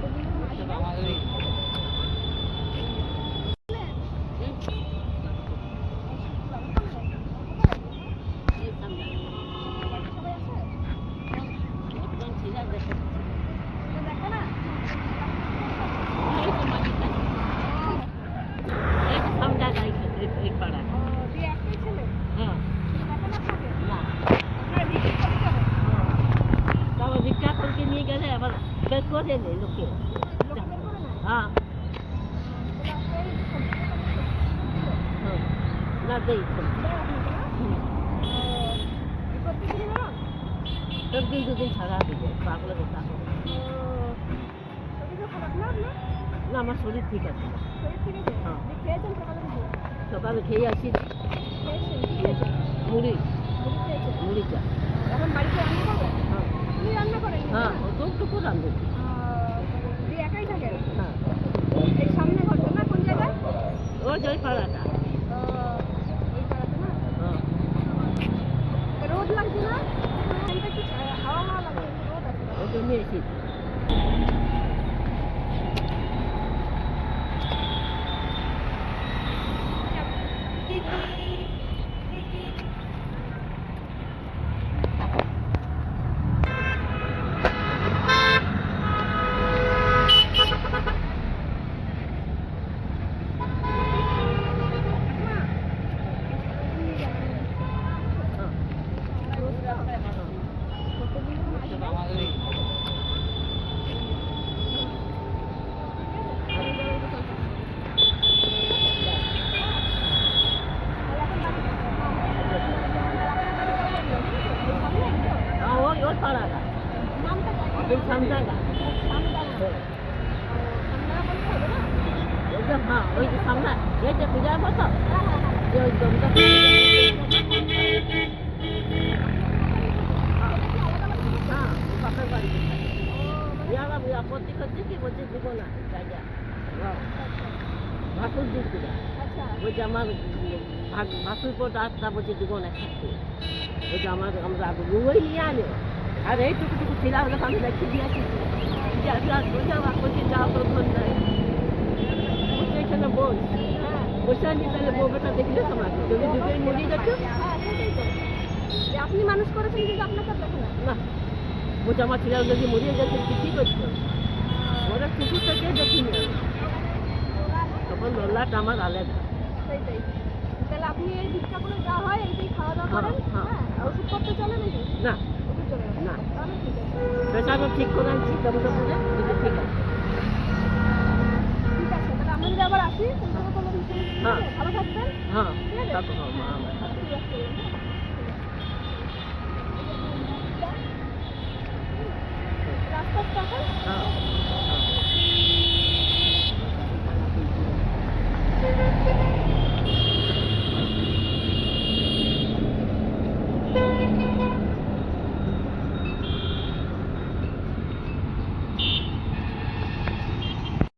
Madrid. করে লোকে হ্যাঁ। না দেই একদিন দুদিন ছাড়া দিবে পাগলের কথা না আমার শরীর ঠিক আছে সকালে খেয়ে আসি মুড়ি। মুড়ি চা এখন বাড়িতে রান্না হ্যাঁ। রান্না করেন? হ্যাঁ অতটুকু একাই থাকেন? হ্যাঁ এই সামনে ঘরটা না কোন জায়গায়? পাড়াটা। হ্যাঁ রোদ লাগছে না? ছা- হাওয়া হাওয়া লাগছে রোদ আছে। ওই জন্য এসেছি হ্যাঁ হ্যাঁ ওই ওই পাড়াটা ওই সামদাটা ওই যে হ্যাঁ ওই যে সামনে এই যে পূজা মতো যে ওই জমিটা হ্যাঁ ওই পাশের বাড়িতে থাকে। ইয়ারা ওই আপত্তি করছে কি বলছে দিব না। জায়গা হ্যাঁ ভাসুর ওই যে আমার ভাসুর পর রাস্তা বলছে দিব না ওই যে আমার আমরা ওই নিয়ে আনে। আর এইটুকু আসিছি যে আমি আর বোঝা বা করছি যাও তো ধন নাই বলছে এখানে বোন বসে আনি তাহলে বউ দেখলে তোমাকে যদি দুটোই মরি দেখো আপনি মানুষ করেছেন কিন্তু আপনাকে আর না বলছে আমার ছেলের যদি মরিয়ে গেছে কি কী করছ ওরা কুকুর থেকে দেখিনি তখন লোলাটা আমার আলাদা তাহলে আপনি এই ভিক্ষা করে যা হয় এইটাই খাওয়া দাওয়া করেন হ্যাঁ। ওষুধপত্র চলে নাকি না না। না তাহলে ঠিক করে আনছি কেমন করে কিন্তু ঠিক আছে। ঠিক আছে তাহলে আমরা যদি আবার আসি হ্যাঁ। ভালো থাকবেন। হ্যাঁ থাকো মা